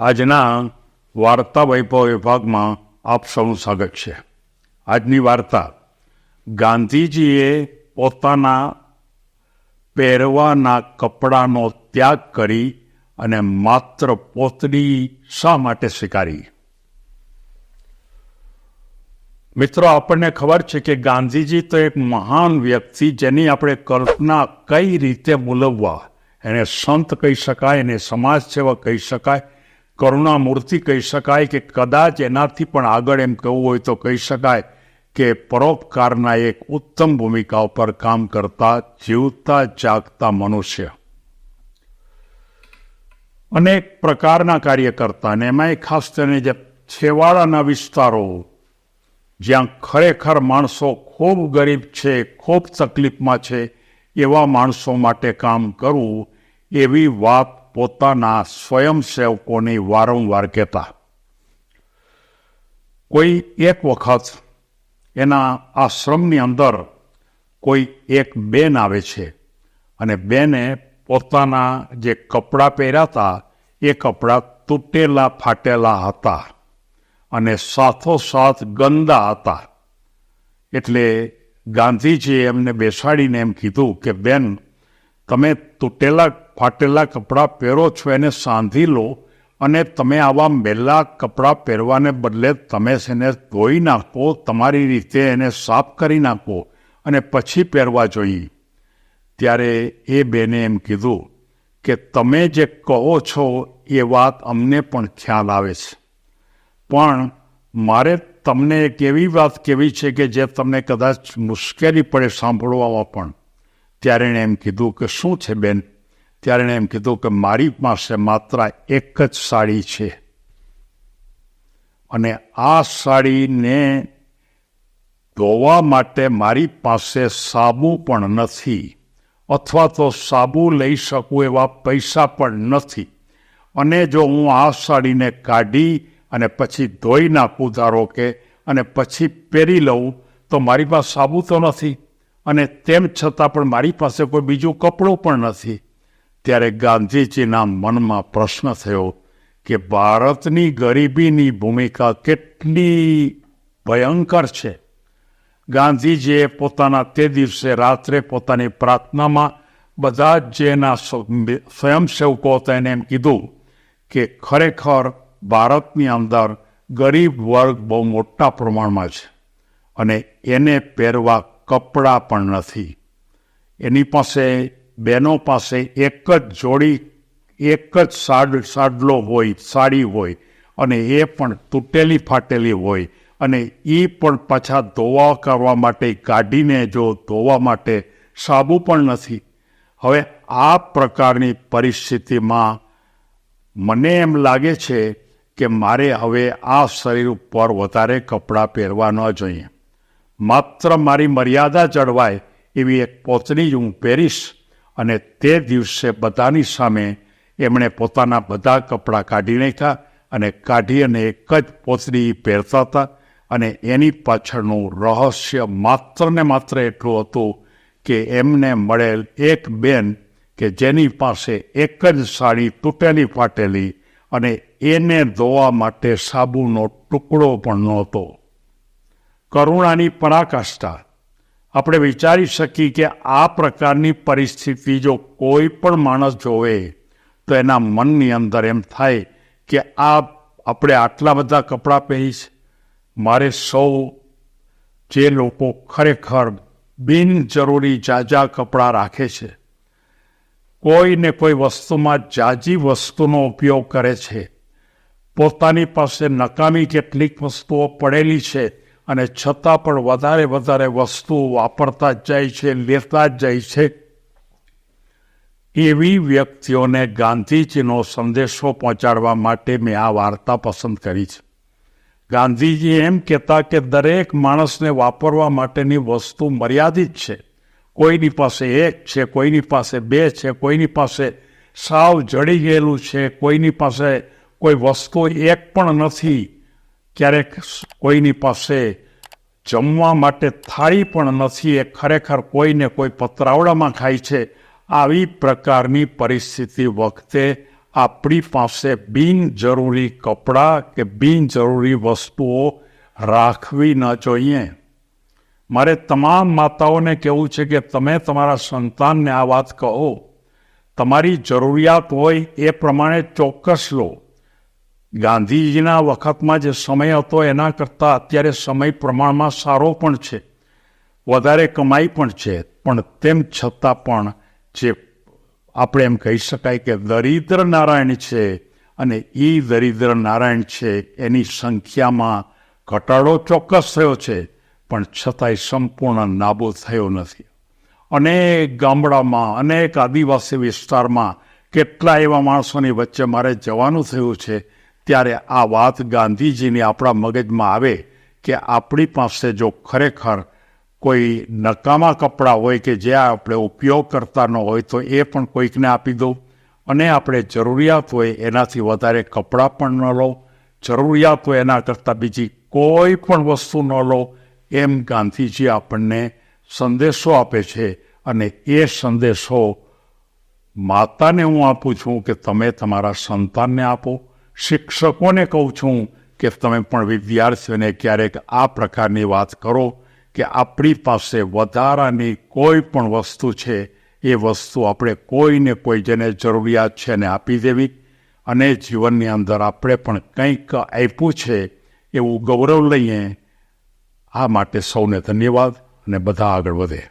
આજના વાર્તા વૈભવ વિભાગમાં આપ સૌનું સ્વાગત છે. આજની વાર્તા, ગાંધીજીએ પોતાના પહેરવાના કપડાનો ત્યાગ કરી અને માત્ર પોતડી શા માટે સ્વીકારી? મિત્રો, આપણને ખબર છે કે ગાંધીજી તો એક મહાન વ્યક્તિ જેની આપણે કલ્પના કઈ રીતે મૂલવવા એને સંત કહી શકાય, એને સમાજ સેવક કહી શકાય કરુણા મૂર્તિ કહી શકાય કે કદાચ એનાથી પણ આગળ એમ કહેવું હોય તો કહી શકાય કે પરોપકારના એક ઉત્તમ ભૂમિકા ઉપર કામ કરતા, જીવતા, જાગતા મનુષ્ય. અનેક પ્રકારના કાર્ય કરતા અને એમાંય ખાસ કરીને જે છેવાડાના વિસ્તારો, જ્યાં ખરેખર માણસો ખૂબ ગરીબ છે, ખૂબ તકલીફમાં છે, એવા માણસો માટે કામ કરવું એવી વાત પોતાના સ્વયંસેવકોની વારંવાર કહેતા. કોઈ એક વખત એના આશ્રમની અંદર કોઈ એક બેન આવે છે અને બેને પોતાના જે કપડાં પહેર્યા હતા, એ કપડાં તૂટેલા ફાટેલા હતા અને સાથોસાથ ગંદા હતા. એટલે ગાંધીજીએ એમને બેસાડીને એમ કીધું કે, બેન તમે તૂટેલા ફાટેલા કપડાં પહેરો છો, એને સાંધી લો અને તમે આવા મેલા કપડાં પહેરવાને બદલે તમે એને ધોઈ નાખો, તમારી રીતે એને સાફ કરી નાખો અને પછી પહેરવા જોઈએ. ત્યારે એ બેને એમ કીધું કે તમે જે કહો છો એ વાત અમને પણ ખ્યાલ આવે છે. પણ મારે તમને એક એવી વાત કહેવી છે કે જે તમને કદાચ મુશ્કેલી પડે સાંભળવામાં પણ. ત્યારે એણે એમ કીધું કે શું છે બેન? ત્યારે એણે એમ કીધું કે મારી પાસે માત્ર એક જ સાડી છે. અને આ સાડીને ધોવા માટે મારી પાસે સાબુ પણ નથી. અથવા તો સાબુ લઈ શકું એવા પૈસા પણ નથી. અને જો હું આ સાડીને કાઢી અને પછી ધોઈ નાખું, ધારો કે, અને પછી પહેરી લઉં, તો મારી પાસે સાબુ તો નથી. અને તેમ છતાં પણ મારી પાસે કોઈ બીજું કપડું પણ નથી. ત્યારે ગાંધીજીના મનમાં પ્રશ્ન થયો કે ભારતની ગરીબીની ભૂમિકા કેટલી ભયંકર છે. ગાંધીજીએ પોતાના તે દિવસે રાત્રે પોતાની પ્રાર્થનામાં બધા જ જેના સ્વયંસેવકો હતા એને એમ કીધું કે ખરેખર ભારતની અંદર ગરીબ વર્ગ બહુ મોટા પ્રમાણમાં છે અને એને પહેરવા કપડાં પણ નથી. એની પાસે બહેનો પાસે એક જ જોડી, એક જ સાડ, સાડલો હોય, સાડી હોય અને એ પણ તૂટેલી ફાટેલી હોય અને એ પણ પાછા ધોવા કરવા માટે કાઢીને જો ધોવા માટે સાબુ પણ નથી. હવે આ પ્રકારની પરિસ્થિતિમાં મને એમ લાગે છે કે મારે હવે આ શરીર ઉપર વધારે કપડાં પહેરવા ન જોઈએ. માત્ર મારી મર્યાદા જળવાય એવી એક પોતની જ હું પહેરીશ અને તે દિવસે બધાની સામે એમણે પોતાના બધા કપડાં કાઢી નાખ્યા અને કાઢી અને એક જ પોતરી પહેરતા હતા અને એની પાછળનું રહસ્ય માત્ર ને માત્ર એટલું હતું કે એમને મળેલ એક બેન કે જેની પાસે એક જ સાડી તૂટેલી ફાટેલી અને એને ધોવા માટે સાબુનો ટુકડો પણ નહોતો. કરુણાની પરાકાષ્ઠા. આપણે વિચારી શકીએ કે આ પ્રકારની પરિસ્થિતિ જો કોઈ પણ માણસ જોવે, તો એના મનની અંદર એમ થાય કે આ આપણે આટલા બધા કપડાં પહેરીશ. મારે સૌ જે લોકો ખરેખર બિનજરૂરી જાજા કપડાં રાખે છે, કોઈને કોઈ વસ્તુમાં જાજી વસ્તુનો ઉપયોગ કરે છે, પોતાની પાસે નકામી કેટલીક વસ્તુઓ પડેલી છે અને છતાં પણ વધારે વધારે વસ્તુઓ વાપરતા જ જાય છે, લેતા જ જાય છે. એવી વ્યક્તિઓને ગાંધીજીનો સંદેશો પહોંચાડવા માટે મેં આ વાર્તા પસંદ કરી છે. ગાંધીજી એમ કહેતા કે દરેક માણસને વાપરવા માટેની વસ્તુ મર્યાદિત છે. કોઈની પાસે એક છે, કોઈની પાસે બે છે, કોઈની પાસે સાવ જડી ગયેલું છે, કોઈની પાસે કોઈ વસ્તુ એક પણ નથી. ક્યારેક કોઈની પાસે જમવા માટે થાળી પણ નથી, એ ખરેખર કોઈને કોઈ પતરાવડામાં ખાય છે. આવી પ્રકારની પરિસ્થિતિ વખતે આપણી પાસે બિનજરૂરી કપડાં કે બિનજરૂરી વસ્તુઓ રાખવી ન જોઈએ. મારે તમામ માતાઓને કહેવું છે કે તમે તમારા સંતાનને આ વાત કહો. તમારી જરૂરિયાત હોય એ પ્રમાણે ચોક્કસ લો. ગાંધીજીના વખતમાં જે સમય હતો, એના કરતાં અત્યારે સમય પ્રમાણમાં સારો પણ છે. વધારે કમાઈ પણ છે. પણ તેમ છતાં પણ જે આપણે એમ કહી શકાય કે દરિદ્ર નારાયણ છે અને એ દરિદ્ર નારાયણ છે, એની સંખ્યામાં ઘટાડો ચોક્કસ થયો છે, પણ છતાંય સંપૂર્ણ નાબૂદ થયો નથી. અનેક ગામડામાં, અનેક આદિવાસી વિસ્તારમાં કેટલા એવા માણસોની વચ્ચે મારે જવાનું થયું છે ત્યારે આ વાત ગાંધીજીની આપણા મગજમાં આવે કે આપણી પાસે જો ખરેખર કોઈ નકામા કપડાં હોય કે જે આપણે ઉપયોગ કરતા ન હોય તો એ પણ કોઈકને આપી દો અને આપણે જરૂરિયાત હોય એનાથી વધારે કપડાં પણ ન લો જરૂરિયાત હોય એના કરતાં બીજી કોઈ પણ વસ્તુ ન લો એમ ગાંધીજી આપણને સંદેશો આપે છે. અને એ સંદેશો માતાને હું આપું છું કે તમે તમારા સંતાનને આપો. શિક્ષકોને કહું છું કે તમે પણ વિદ્યાર્થીઓને ક્યારેક આ પ્રકારની વાત કરો કે આપણી પાસે વધારાની કોઈ પણ વસ્તુ છે, એ વસ્તુ આપણે કોઈને કોઈ જેને જરૂરિયાત છે એને આપી દેવી અને જીવનની અંદર આપણે પણ કંઈક આપ્યું છે એવું ગૌરવ લઈએ, આ માટે સૌને ધન્યવાદ અને બધા આગળ વધે.